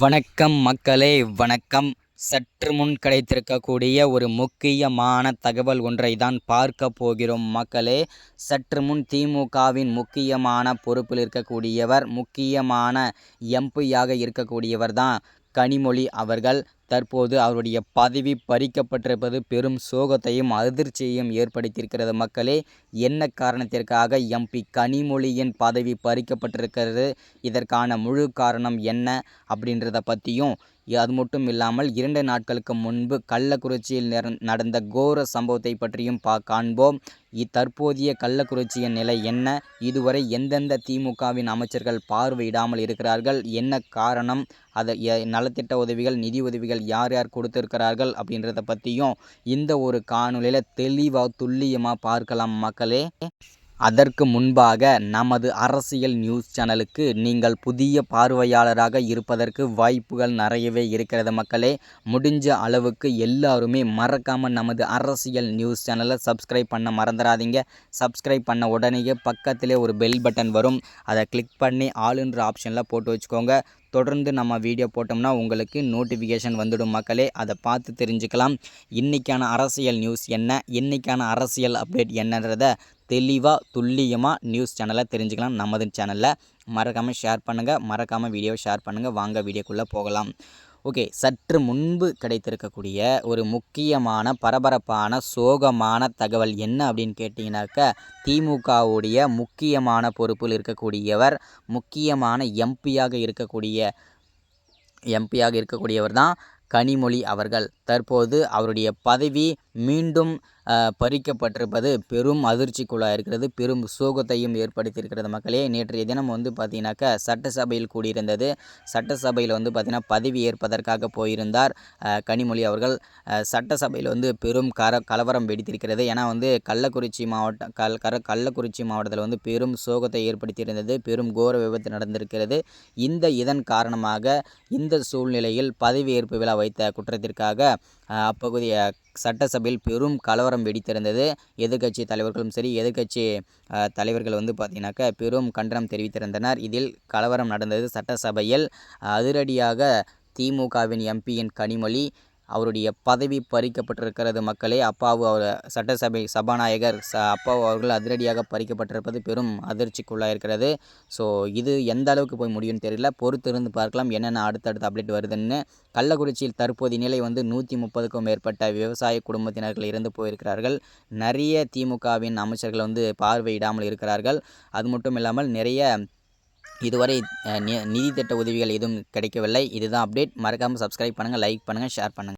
வணக்கம் மக்களே வணக்கம். சற்று முன் கிடைத்திருக்கக்கூடிய ஒரு முக்கியமான தகவல் ஒன்றை தான் பார்க்க போகிறோம் மக்களே. சற்று முன் திமுகவின் முக்கியமான பொறுப்பில் இருக்கக்கூடியவர் முக்கியமான எம்பியாக இருக்கக்கூடியவர் தான் கனிமொழி அவர்கள் தற்போது அவருடைய பதவி பறிக்கப்பட்டிருப்பது பெரும் சோகத்தையும் அதிர்ச்சியையும் ஏற்படுத்தியிருக்கிறது. மக்களே என்ன காரணத்திற்காக எம்பி கனிமொழியின் பதவி பறிக்கப்பட்டிருக்கிறது? இதற்கான முழு காரணம் என்ன? அப்படின்றத பற்றியும் அது மட்டும் இல்லாமல் இரண்டு நாட்களுக்கு முன்பு கள்ளக்குறிச்சியில் நடந்த கோர சம்பவத்தை பற்றியும் பா காண்போம். தற்போதைய கள்ளக்குறிச்சியின் நிலை என்ன? இதுவரை எந்தெந்த திமுகவின் அமைச்சர்கள் பார்வையிடாமல் இருக்கிறார்கள்? என்ன காரணம்? அதை நலத்திட்ட உதவிகள் நிதி உதவிகள் யார் யார் கொடுத்துருக்கிறார்கள் அப்படின்றத பற்றியும் இந்த ஒரு காணொலியில் தெளிவாக துல்லியமாக பார்க்கலாம் மக்களே. அதற்கு முன்பாக நமது அரசியல் நியூஸ் சேனலுக்கு நீங்கள் புதிய பார்வையாளராக இருப்பதற்கு வாய்ப்புகள் நிறையவே இருக்கிறது மக்களே. முடிஞ்ச அளவுக்கு எல்லாருமே மறக்காமல் நமது அரசியல் நியூஸ் சேனலை சப்ஸ்கிரைப் பண்ண மறந்துடாதீங்க. சப்ஸ்கிரைப் பண்ண உடனேயே பக்கத்திலே ஒரு பெல் பட்டன் வரும். அதை கிளிக் பண்ணி ஆளுன்ற ஆப்ஷனில் போட்டு வச்சுக்கோங்க. தொடர்ந்து நம்ம வீடியோ போட்டோம்னா உங்களுக்கு நோட்டிஃபிகேஷன் வந்துடும் மக்களே. அதை பார்த்து தெரிஞ்சுக்கலாம். இன்றைக்கான அரசியல் நியூஸ் என்ன? இன்றைக்கான அரசியல் அப்டேட் என்னன்றதை தெளிவாக துல்லியமாக நியூஸ் சேனலை தெரிஞ்சுக்கலாம் நமது சேனலில் மறக்காமல் ஷேர் பண்ணுங்கள் மறக்காமல் வீடியோ ஷேர் பண்ணுங்கள் வாங்க வீடியோக்குள்ளே போகலாம். ஓகே சற்று முன்பு கிடைத்திருக்கக்கூடிய ஒரு முக்கியமான பரபரப்பான சோகமான தகவல் என்ன அப்படின்னு கேட்டிங்கனாக்க திமுகவுடைய முக்கியமான பொறுப்பில் இருக்கக்கூடியவர் முக்கியமான எம்பியாக இருக்கக்கூடிய எம்பியாக இருக்கக்கூடியவர் தான் கனிமொழி அவர்கள். தற்போது அவருடைய பதவி மீண்டும் பறிக்கப்பட்டிருப்பது பெரும் அதிர்ச்சிக்குள்ளாக இருக்கிறது. பெரும் சோகத்தையும் ஏற்படுத்தியிருக்கிறது மக்களே. நேற்றைய தினம் வந்து பார்த்தீங்கன்னாக்கா சட்டசபையில் கூடியிருந்தது. சட்டசபையில் வந்து பார்த்திங்கன்னா பதவி ஏற்பதற்காக போயிருந்தார் கனிமொழி அவர்கள். சட்டசபையில் வந்து பெரும் கர கலவரம் வெடித்திருக்கிறது. ஏன்னா வந்து கள்ளக்குறிச்சி மாவட்டம் கல் கர கள்ளக்குறிச்சி மாவட்டத்தில் வந்து பெரும் சோகத்தை ஏற்படுத்தியிருந்தது. பெரும் கோர விபத்து நடந்திருக்கிறது. இந்த இதன் காரணமாக இந்த சூழ்நிலையில் பதவி ஏற்பு விழா வைத்த குற்றத்திற்காக அப்பகுதி சட்டசபையில் பெரும் கலவரம் வெடித்திருந்தது. எதிர்கட்சி தலைவர்களும் சரி எதிர்கட்சி தலைவர்கள் வந்து பார்த்திங்கனாக்கா பெரும் கண்டனம் தெரிவித்திருந்தனர். இதில் கலவரம் நடந்தது சட்டசபையில். அதிரடியாக திமுகவின் எம்பியின் கனிமொழி அவருடைய பதவி பறிக்கப்பட்டிருக்கிறது. மக்களே அப்பாவு அவர் சட்டசபை சபாநாயகர் ச அப்பாவு அவர்கள் அதிரடியாக பறிக்கப்பட்டிருப்பது பெரும் அதிர்ச்சிக்குள்ளாக இருக்கிறது ஸோ இது எந்த அளவுக்கு போய் முடியும்னு தெரியல. பொறுத்திருந்து பார்க்கலாம் என்னென்ன அடுத்தடுத்து அப்டேட் வருதுன்னு. கள்ளக்குறிச்சியில் தற்போதைய நிலை வந்து நூற்றி முப்பதுக்கும் மேற்பட்ட விவசாய குடும்பத்தினர்கள் இறந்து போயிருக்கிறார்கள். நிறைய திமுகவின் அமைச்சர்கள் வந்து பார்வையிடாமல் இருக்கிறார்கள். அது மட்டும் இல்லாமல் நிறைய இதுவரை நிதி திட்ட உதவிகள் எதுவும் கிடைக்கவில்லை. இதுதான் அப்டேட் மறக்காமல் சப்ஸ்கிரைப் பண்ணுங்கள் லைக் பண்ணுங்கள் ஷேர் பண்ணுங்கள்